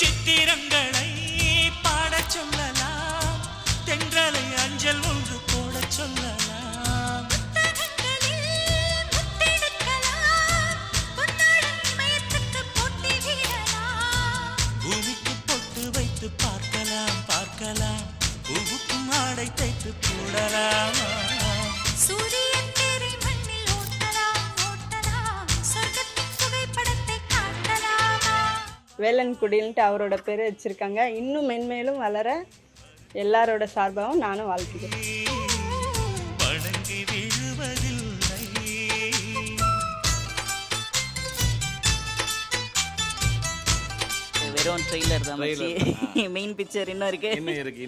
சித்திரங்களை பாடச் சொல்லலாம். தென்றலை அஞ்சல் ஒன்று போடச் சொல்லலாம். பூமிக்கு பொட்டு வைத்து பார்க்கலாம் பார்க்கலாம். பூவுக்கும் ஆடை தைத்து போடலாமா. வேலன்குடின்ட்டு அவரோட பேர் வச்சுருக்காங்க. இன்னும் மென்மேலும் வளர எல்லாரோட சார்பாகவும் நானும் வாழ்த்துக்கிறேன் வெறும் ட்ரெய்லர் தான் மெயின் பிக்சர் இன்னும் இருக்கு. இன்னும் இருக்கு.